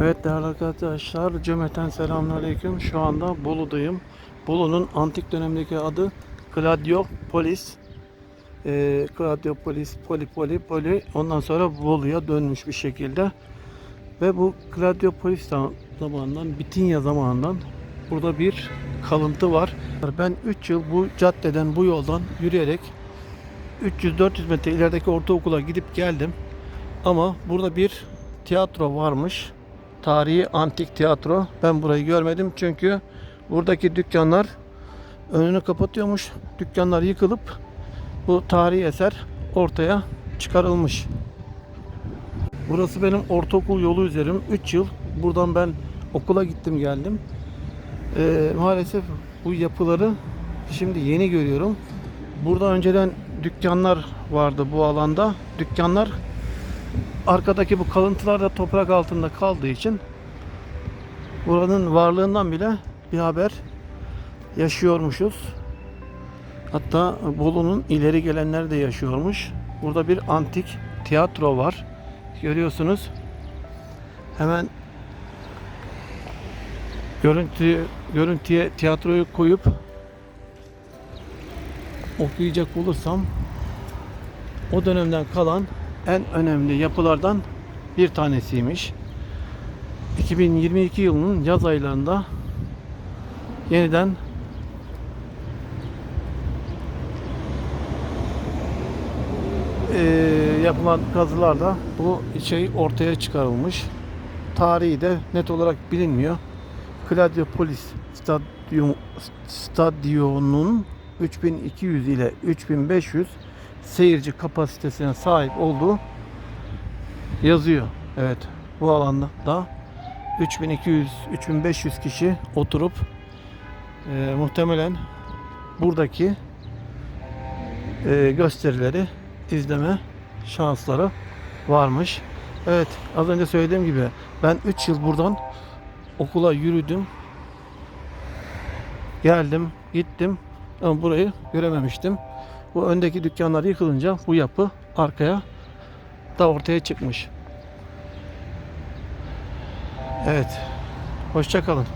Evet değerli arkadaşlar, cümleten selamünaleyküm. Şu anda Bolu'dayım. Bolu'nun antik dönemdeki adı Gladiopolis. Ee, Gladiopolis, Poli, Poli, Poli. Ondan sonra Bolu'ya dönmüş bir şekilde. Ve bu Gladiopolis zam- zamanından, Bitinya zamanından burada bir kalıntı var. Ben 3 yıl bu caddeden, bu yoldan yürüyerek 300-400 metre ilerideki ortaokula gidip geldim. Ama burada bir tiyatro varmış. Tarihi antik tiyatro. Ben burayı görmedim çünkü buradaki dükkanlar önünü kapatıyormuş. Dükkanlar yıkılıp bu tarihi eser ortaya çıkarılmış. Burası benim ortaokul yolu üzerim. 3 yıl buradan ben okula gittim geldim. Ee, maalesef bu yapıları şimdi yeni görüyorum. Burada önceden dükkanlar vardı bu alanda. Dükkanlar arkadaki bu kalıntılar da toprak altında kaldığı için buranın varlığından bile bir haber yaşıyormuşuz. Hatta Bolu'nun ileri gelenleri de yaşıyormuş. Burada bir antik tiyatro var. Görüyorsunuz. Hemen görüntü görüntüye tiyatroyu koyup okuyacak olursam o dönemden kalan en önemli yapılardan bir tanesiymiş. 2022 yılının yaz aylarında yeniden eee, yapılan kazılarda bu şey ortaya çıkarılmış. Tarihi de net olarak bilinmiyor. Gladiopolis Stadyum Stadyumunun 3200 ile 3500 seyirci kapasitesine sahip olduğu yazıyor. Evet. Bu alanda da 3200-3500 kişi oturup e, muhtemelen buradaki e, gösterileri izleme şansları varmış. Evet, az önce söylediğim gibi ben 3 yıl buradan okula yürüdüm. Geldim, gittim ama burayı görememiştim. Bu öndeki dükkanlar yıkılınca bu yapı arkaya da ortaya çıkmış. Evet. Hoşça kalın.